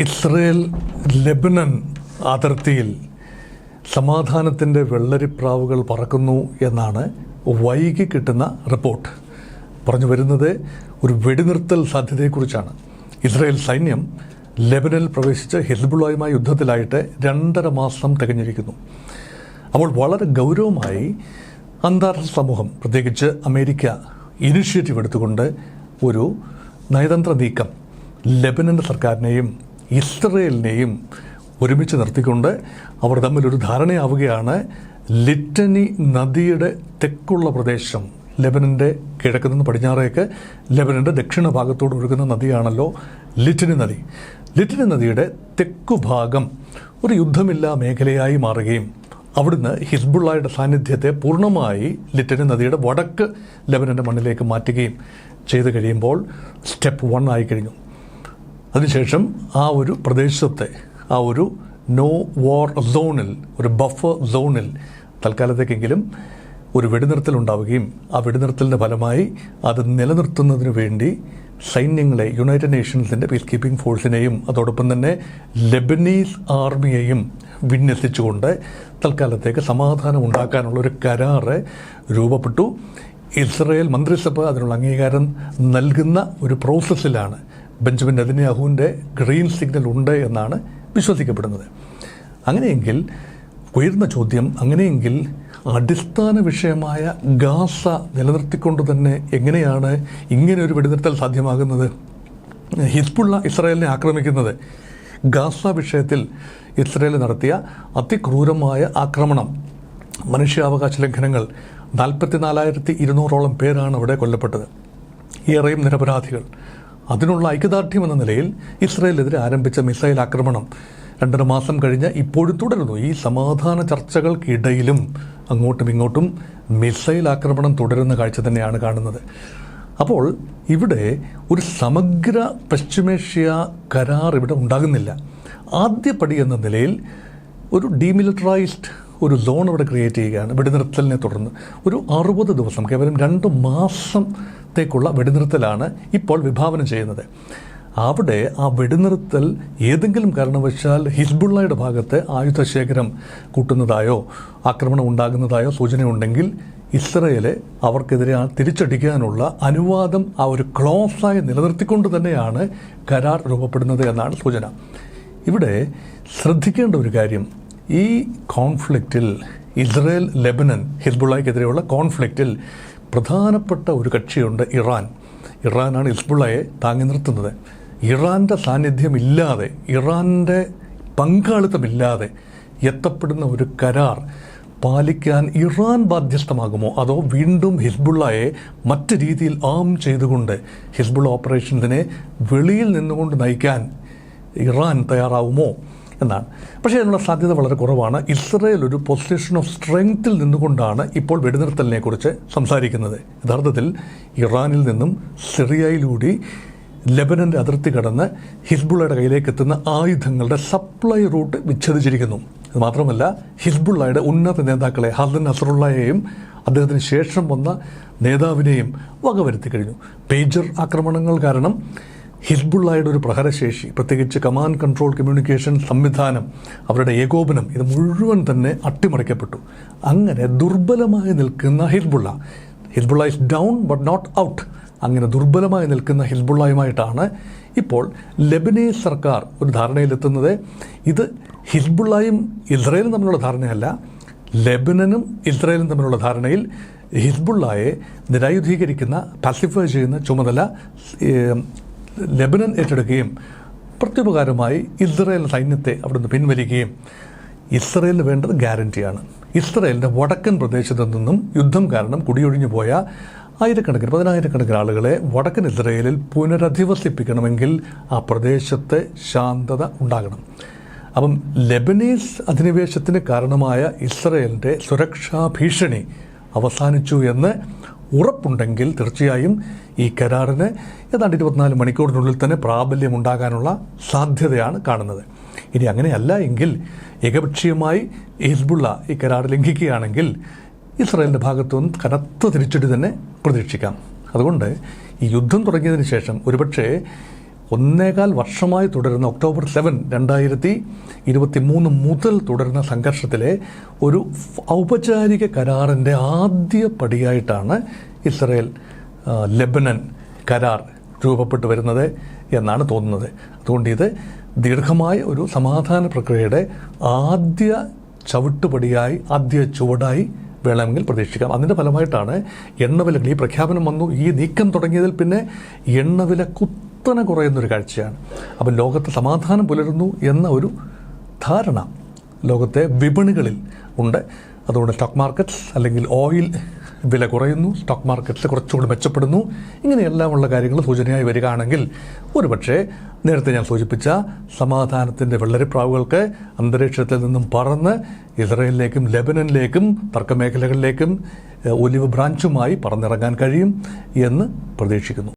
Israel Lebanon അതിർത്തിയിൽ സമാധാനത്തിന്റെ വെള്ളരിപ്രാവുകൾ പറക്കുന്നു എന്നാണ് വൈകി കിട്ടുന്ന റിപ്പോർട്ട്. പറഞ്ഞു വരുന്നത് ഒരു വെടിനിർത്തൽ സാധ്യതയെക്കുറിച്ചാണ്. ഇസ്രയേൽ സൈന്യം ലെബനനിൽ പ്രവേശിച്ച് ഹിസ്ബുള്ളയുമായി യുദ്ധത്തിലായിട്ട് രണ്ടര മാസം തികഞ്ഞിരിക്കുന്നു. അപ്പോൾ വളരെ ഗൗരവമായി അന്താരാഷ്ട്ര സമൂഹം പ്രത്യേകിച്ച് അമേരിക്ക ഇനിഷ്യേറ്റീവ് എടുത്തുകൊണ്ട് ഒരു നയതന്ത്ര നീക്കം ലെബനന്റെ സർക്കാരിനെയും ഇസ്രയേലിനെയും ഒരുമിച്ച് നിർത്തിക്കൊണ്ട് അവർ തമ്മിലൊരു ധാരണയാവുകയാണ്. ലിറ്റനി നദിയുടെ തെക്കുള്ള പ്രദേശം ലെബനന്റെ കിഴക്ക് നിന്ന് പടിഞ്ഞാറേക്ക് ലെബനന്റെ ദക്ഷിണ ഭാഗത്തോട് ഒഴുകുന്ന നദിയാണല്ലോ ലിറ്റനി നദി. ലിറ്റനി നദിയുടെ തെക്കു ഭാഗം ഒരു യുദ്ധമില്ലാ മേഖലയായി മാറുകയും അവിടുന്ന് ഹിസ്ബുള്ളയുടെ സാന്നിധ്യത്തെ പൂർണമായി ലിറ്റനി നദിയുടെ വടക്ക് ലെബനന്റെ മണ്ണിലേക്ക് മാറ്റുകയും ചെയ്തു കഴിയുമ്പോൾ സ്റ്റെപ്പ് വൺ ആയി കഴിഞ്ഞു. അതിനുശേഷം ആ ഒരു പ്രദേശത്തെ ആ ഒരു നോ വാർ സോണിൽ ഒരു ബഫർ സോണിൽ തൽക്കാലത്തേക്കെങ്കിലും ഒരു വെടിനിർത്തൽ ഉണ്ടാവുകയും ആ വെടിനിർത്തലിന്റെ ഫലമായി അത് നിലനിർത്തുന്നതിന് വേണ്ടി സൈന്യങ്ങളെ യുണൈറ്റഡ് നേഷൻസിന്റെ പീസ് കീപ്പിംഗ് ഫോഴ്സിനെയും അതോടൊപ്പം തന്നെ ലെബനീസ് ആർമിയെയും വിന്യസിച്ചുകൊണ്ട് തൽക്കാലത്തേക്ക് സമാധാനം ഉണ്ടാക്കാനുള്ള ഒരു കരാറ് രൂപപ്പെട്ടു. ഇസ്രയേൽ മന്ത്രിസഭ അതിനുള്ള അംഗീകാരം നൽകുന്ന ഒരു പ്രോസസ്സിലാണ് ബെഞ്ചമിൻ നെതന്യാഹുവിന്റെ ഗ്രീൻ സിഗ്നൽ ഉണ്ട് എന്നാണ് വിശ്വസിക്കപ്പെടുന്നത്. അങ്ങനെയെങ്കിൽ ഉയർന്ന ചോദ്യം അങ്ങനെയെങ്കിൽ അടിസ്ഥാന വിഷയമായ ഗാസ നിലനിർത്തിക്കൊണ്ട് തന്നെ എങ്ങനെയാണ് ഇങ്ങനെ ഒരു വെടിനിർത്തൽ സാധ്യമാകുന്നത്? ഹിസ്ബുള്ള ഇസ്രായേലിനെ ആക്രമിക്കുന്നത്. ഗാസ വിഷയത്തിൽ ഇസ്രായേൽ നടത്തിയ അതിക്രൂരമായ ആക്രമണം. മനുഷ്യാവകാശ ലംഘനങ്ങൾ. നാൽപ്പത്തിനാലായിരത്തി ഇരുന്നൂറോളം പേരാണ് അവിടെ കൊല്ലപ്പെട്ടത്. ഏറെയും നിരപരാധികൾ. അതിനുള്ള ഐക്യദാർഢ്യം എന്ന നിലയിൽ ഇസ്രായേലിനെതിരെ ആരംഭിച്ച മിസൈൽ ആക്രമണം രണ്ടര മാസം കഴിഞ്ഞ് ഇപ്പോഴും തുടരുന്നു. ഈ സമാധാന ചർച്ചകൾക്കിടയിലും അങ്ങോട്ടും ഇങ്ങോട്ടും മിസൈൽ ആക്രമണം തുടരുന്ന കാഴ്ച തന്നെയാണ് കാണുന്നത്. അപ്പോൾ ഇവിടെ ഒരു സമഗ്ര പശ്ചിമേഷ്യ കരാർ ഇവിടെ ഉണ്ടാകുന്നില്ല. ആദ്യപടി എന്ന നിലയിൽ ഒരു ഡീമിലിറ്ററൈസ്ഡ് ഒരു സോൺ അവിടെ ക്രിയേറ്റ് ചെയ്യുകയാണ്. വെടിനിർത്തലിനെ തുടർന്ന് ഒരു അറുപത് ദിവസം കേവലം രണ്ട് മാസത്തേക്കുള്ള വെടിനിർത്തലാണ് ഇപ്പോൾ വിഭാവനം ചെയ്യുന്നത്. അവിടെ ആ വെടിനിർത്തൽ ഏതെങ്കിലും കാരണവശാൽ ഹിസ്ബുള്ളയുടെ ഭാഗത്ത് ആയുധശേഖരം കൂട്ടുന്നതായോ ആക്രമണം ഉണ്ടാകുന്നതായോ സൂചനയുണ്ടെങ്കിൽ ഇസ്രയേൽ അവർക്കെതിരെ തിരിച്ചടിക്കാനുള്ള അനുവാദം ആ ഒരു ക്ലോസായി നിലനിർത്തിക്കൊണ്ട് തന്നെയാണ് കരാർ രൂപപ്പെടുന്നത് എന്നാണ് സൂചന. ഇവിടെ ശ്രദ്ധിക്കേണ്ട ഒരു കാര്യം ഈ കോൺഫ്ലിക്റ്റിൽ ഇസ്രയേൽ ലെബനൻ ഹിസ്ബുള്ളയ്ക്കെതിരെയുള്ള കോൺഫ്ലിക്റ്റിൽ പ്രധാനപ്പെട്ട ഒരു കക്ഷിയുണ്ട് ഇറാൻ. ഇറാനാണ് ഹിസ്ബുള്ളയെ താങ്ങി നിർത്തുന്നത്. ഇറാന്റെ സാന്നിധ്യമില്ലാതെ ഇറാന്റെ പങ്കാളിത്തമില്ലാതെ എത്തപ്പെടുന്ന ഒരു കരാർ പാലിക്കാൻ ഇറാൻ ബാധ്യസ്ഥമാകുമോ? അതോ വീണ്ടും ഹിസ്ബുള്ളയെ മറ്റ് രീതിയിൽ ആം ചെയ്തുകൊണ്ട് ഹിസ്ബുള്ള ഓപ്പറേഷൻസിനെ വെളിയിൽ നിന്നുകൊണ്ട് നയിക്കാൻ ഇറാൻ തയ്യാറാവുമോ? എന്നാണ്. പക്ഷേ അതിനുള്ള സാധ്യത വളരെ കുറവാണ്. ഇസ്രയേൽ ഒരു പൊസിഷൻ ഓഫ് സ്ട്രെങ്ത്തിൽ നിന്നുകൊണ്ടാണ് ഇപ്പോൾ വെടിനിർത്തലിനെ കുറിച്ച് സംസാരിക്കുന്നത്. യഥാർത്ഥത്തിൽ ഇറാനിൽ നിന്നും സിറിയയിലൂടെ ലെബനന്റെ അതിർത്തി കടന്ന് ഹിസ്ബുള്ളയുടെ കയ്യിലേക്ക് എത്തുന്ന ആയുധങ്ങളുടെ സപ്ലൈ റൂട്ട് വിച്ഛേദിച്ചിരിക്കുന്നു. അത് മാത്രമല്ല ഹിസ്ബുള്ളയുടെ ഉന്നത നേതാക്കളെ ഹസൻ നസറുള്ളയെയും അദ്ദേഹത്തിന് ശേഷം വന്ന നേതാവിനെയും വകവരുത്തി കഴിഞ്ഞു. പേജർ ആക്രമണങ്ങൾ കാരണം ഹിസ്ബുള്ളയുടെ ഒരു പ്രഹരശേഷി പ്രത്യേകിച്ച് കമാൻഡ് കൺട്രോൾ കമ്മ്യൂണിക്കേഷൻ സംവിധാനം അവരുടെ ഏകോപനം ഇത് മുഴുവൻ തന്നെ അട്ടിമറിക്കപ്പെട്ടു. അങ്ങനെ ദുർബലമായി നിൽക്കുന്ന Hezbollah Hezbollah is down but not out അങ്ങനെ ദുർബലമായി നിൽക്കുന്ന ഹിസ്ബുള്ളയുമായിട്ടാണ് ഇപ്പോൾ ലെബനീസ് സർക്കാർ ഒരു ധാരണയിലെത്തുന്നത്. ഇത് ഹിസ്ബുള്ളയും ഇസ്രയേലും തമ്മിലുള്ള ധാരണയല്ല ലെബനനും ഇസ്രയേലും തമ്മിലുള്ള ധാരണയിൽ ഹിസ്ബുള്ളയെ നിരായുധീകരിക്കുന്ന പസിഫൈ ചെയ്യുന്ന ചുമതല ലെബനൻ ഏറ്റെടുക്കുകയും പ്രത്യുപകാരമായി ഇസ്രയേൽ സൈന്യത്തെ അവിടുന്ന് പിൻവലിക്കുകയും ഇസ്രയേലിന് വേണ്ടത് ഗ്യാരണ്ടിയാണ്. ഇസ്രയേലിന്റെ വടക്കൻ പ്രദേശത്തു നിന്നും യുദ്ധം കാരണം കുടിയൊഴിഞ്ഞു പോയ ആയിരക്കണക്കിന് പതിനായിരക്കണക്കിന് ആളുകളെ വടക്കൻ ഇസ്രയേലിൽ പുനരധിവസിപ്പിക്കണമെങ്കിൽ ആ പ്രദേശത്തെ ശാന്തത ഉണ്ടാകണം. അപ്പം ലെബനീസ് അധിനിവേശത്തിന് കാരണമായ ഇസ്രയേലിന്റെ സുരക്ഷാ ഭീഷണി അവസാനിച്ചു എന്ന് ഉറപ്പുണ്ടെങ്കിൽ തീർച്ചയായും ഈ കരാറിന് ഏതാണ്ട് ഇരുപത്തിനാല് മണിക്കൂറിനുള്ളിൽ തന്നെ പ്രാബല്യം ഉണ്ടാകാനുള്ള സാധ്യതയാണ് കാണുന്നത്. ഇനി അങ്ങനെയല്ല എങ്കിൽ ഏകപക്ഷീയമായി ഹിസ്ബുള്ള ഈ കരാർ ലംഘിക്കുകയാണെങ്കിൽ ഇസ്രായേലിന്റെ ഭാഗത്തു നിന്ന് കനത്ത തിരിച്ചടി തന്നെ പ്രതീക്ഷിക്കാം. അതുകൊണ്ട് ഈ യുദ്ധം തുടങ്ങിയതിന് ശേഷം ഒരുപക്ഷേ ഒന്നേകാൽ വർഷമായി തുടരുന്ന ഒക്ടോബർ സെവൻ രണ്ടായിരത്തി ഇരുപത്തി മൂന്ന് മുതൽ തുടരുന്ന സംഘർഷത്തിലെ ഒരു ഔപചാരിക കരാറിന്റെ ആദ്യ പടിയായിട്ടാണ് ഇസ്രയേൽ ലെബനൻ കരാർ രൂപപ്പെട്ടു വരുന്നത് എന്നാണ് തോന്നുന്നത്. അതുകൊണ്ട് ഇത് ദീർഘമായ ഒരു സമാധാന പ്രക്രിയയുടെ ആദ്യ ചവിട്ടുപടിയായി ആദ്യ ചുവടായി വേണമെങ്കിൽ പ്രതീക്ഷിക്കാം. അതിന്റെ ഫലമായിട്ടാണ് എണ്ണവിലകൾ. ഈ പ്രഖ്യാപനം വന്നു ഈ നീക്കം തുടങ്ങിയതിൽ പിന്നെ എണ്ണവില കുത്തനെ കുറയുന്നൊരു കാഴ്ചയാണ്. അപ്പം ലോകത്ത് സമാധാനം പുലരുന്നു എന്ന ഒരു ധാരണ ലോകത്തെ വിപണികളിൽ ഉണ്ട്. അതുകൊണ്ട് സ്റ്റോക്ക് മാർക്കറ്റ്സ് അല്ലെങ്കിൽ ഓയിൽ വില കുറയുന്നു സ്റ്റോക്ക് മാർക്കറ്റ്സ് കുറച്ചുകൂടി മെച്ചപ്പെടുന്നു. ഇങ്ങനെയെല്ലാമുള്ള കാര്യങ്ങൾ സൂചനയായി വരികയാണെങ്കിൽ ഒരുപക്ഷെ നേരത്തെ ഞാൻ സൂചിപ്പിച്ച സമാധാനത്തിന്റെ വെള്ളരിപ്രാവുകൾക്ക് അന്തരീക്ഷത്തിൽ നിന്നും പറന്ന് ഇസ്രയേലിലേക്കും ലെബനനിലേക്കും തർക്കമേഖലകളിലേക്കും ഒലിവ് ബ്രാഞ്ചുമായി പറന്നിറങ്ങാൻ കഴിയും എന്ന് പ്രതീക്ഷിക്കുന്നു.